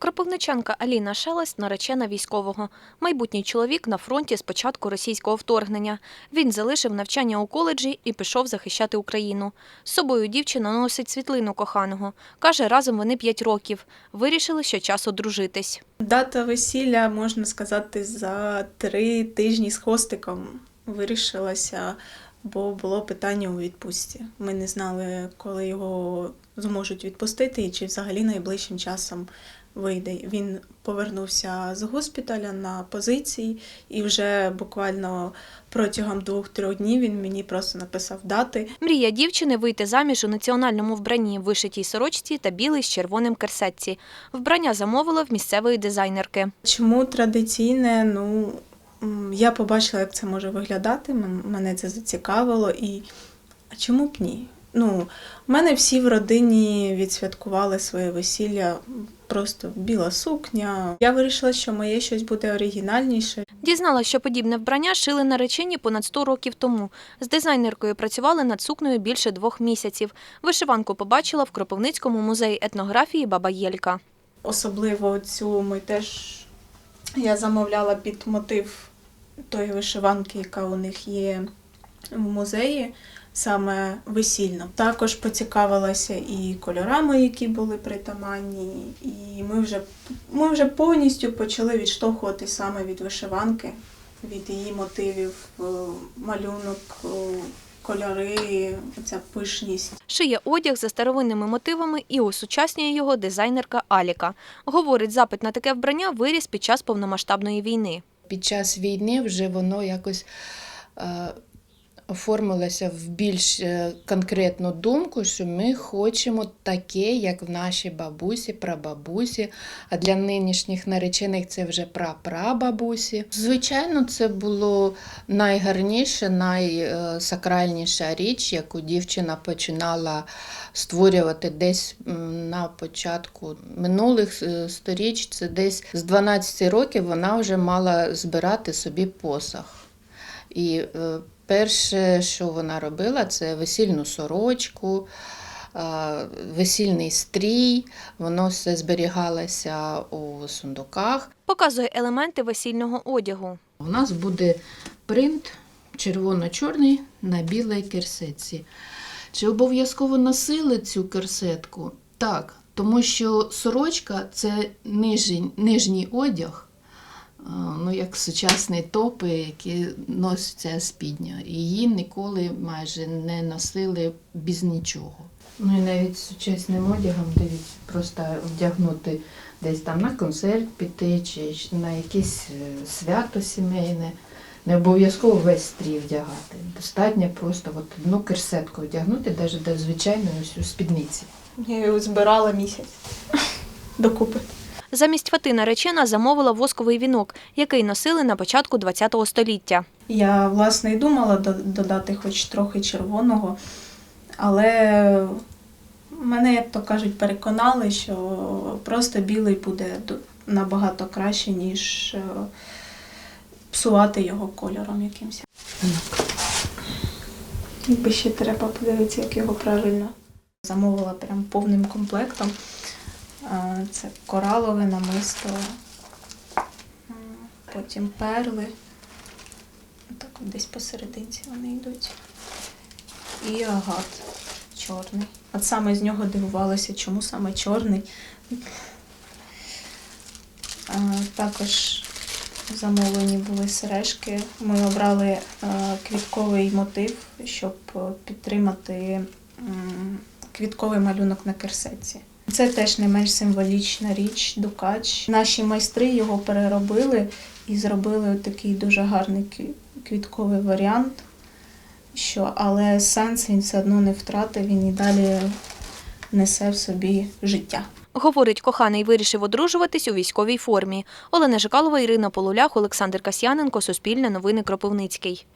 Кропивничанка Аліна Шелест наречена військового. Майбутній чоловік на фронті з початку російського вторгнення. Він залишив навчання у коледжі і пішов захищати Україну. З собою дівчина носить світлину коханого. Каже, разом вони п'ять років. Вирішили, що час одружитись. Дата весілля, можна сказати, за три тижні з хвостиком вирішилася, бо було питання у відпустці. Ми не знали, коли його зможуть відпустити і чи взагалі найближчим часом вийде. Він повернувся з госпіталя на позиції, і вже буквально протягом двох-трьох днів він мені просто написав дати. Мрія дівчини вийти заміж у національному вбранні, вишитій сорочці та білий з червоним керсетці. Вбрання замовила в місцевої дизайнерки. Чому традиційне? Ну, я побачила, як це може виглядати, мен- мене це зацікавило і а чому б ні? Ну, в мене всі в родині відсвяткували своє весілля, просто біла сукня. Я вирішила, що моє щось буде оригінальніше. Дізнала, що подібне вбрання шили наречені понад 100 років тому. З дизайнеркою працювали над сукнею більше двох місяців. Вишиванку побачила в Кропивницькому музеї етнографії Баба Єлька. Особливо цю ми теж я замовляла під мотив тої вишиванки, яка у них є в музеї, саме весільно. Також поцікавилася і кольорами, які були притаманні, і ми вже, ми вже повністю почали відштовхувати саме від вишиванки, від її мотивів, е, малюнок, е, кольори, ця пишність. Шиє одяг за старовинними мотивами і осучаснює його дизайнерка Аліка. Говорить, запит на таке вбрання виріс під час повномасштабної війни. під час війни вже воно якось оформилося в більш е, конкретну думку, що ми хочемо таке, як в нашій бабусі, прабабусі, а для нинішніх наречених це вже прапрабабусі. Звичайно, це було найгарніше, найсакральніша річ, яку дівчина починала створювати десь на початку минулих е, сторіч. Це десь з 12 років вона вже мала збирати собі посах. І е, перше, що вона робила, це весільну сорочку, е, весільний стрій. Воно все зберігалося у сундуках. Показує елементи весільного одягу. У нас буде принт червоно-чорний на білій керсетці. Чи обов'язково носили цю керсетку? Так, тому що сорочка це нижній, нижній одяг, ну, як сучасні топи, які носяться з підня. І Її ніколи майже не носили без нічого. Ну і навіть з сучасним одягом, дивіться, просто вдягнути десь там на концерт піти, чи на якесь е, свято сімейне. Не обов'язково весь стрій вдягати. Достатньо просто от одну керсетку вдягнути, навіть до звичайної спідниці. Я його збирала місяць докупи. Замість фати наречена замовила восковий вінок, який носили на початку ХХ століття. Я, власне, і думала додати хоч трохи червоного, але мене, як то кажуть, переконали, що просто білий буде набагато краще, ніж е, псувати його кольором якимось. Якби ще треба подивитися, як його правильно. Замовила прям повним комплектом. Це коралове намисто, потім перли. Так десь посерединці вони йдуть. І агат чорний. От саме з нього дивувалася, чому саме чорний. Також замовлені були сережки. Ми обрали е, квітковий мотив, щоб е, підтримати квітковий малюнок на керсетці. Це теж не менш символічна річ, дукач. Наші майстри його переробили і зробили такий дуже гарний квітковий варіант. Що, але сенс він все одно не втратив, він і далі несе в собі життя. Говорить, коханий вирішив одружуватись у військовій формі. Олена Жикалова, Ірина Полулях, Олександр Касьяненко, Суспільне новини Кропивницький.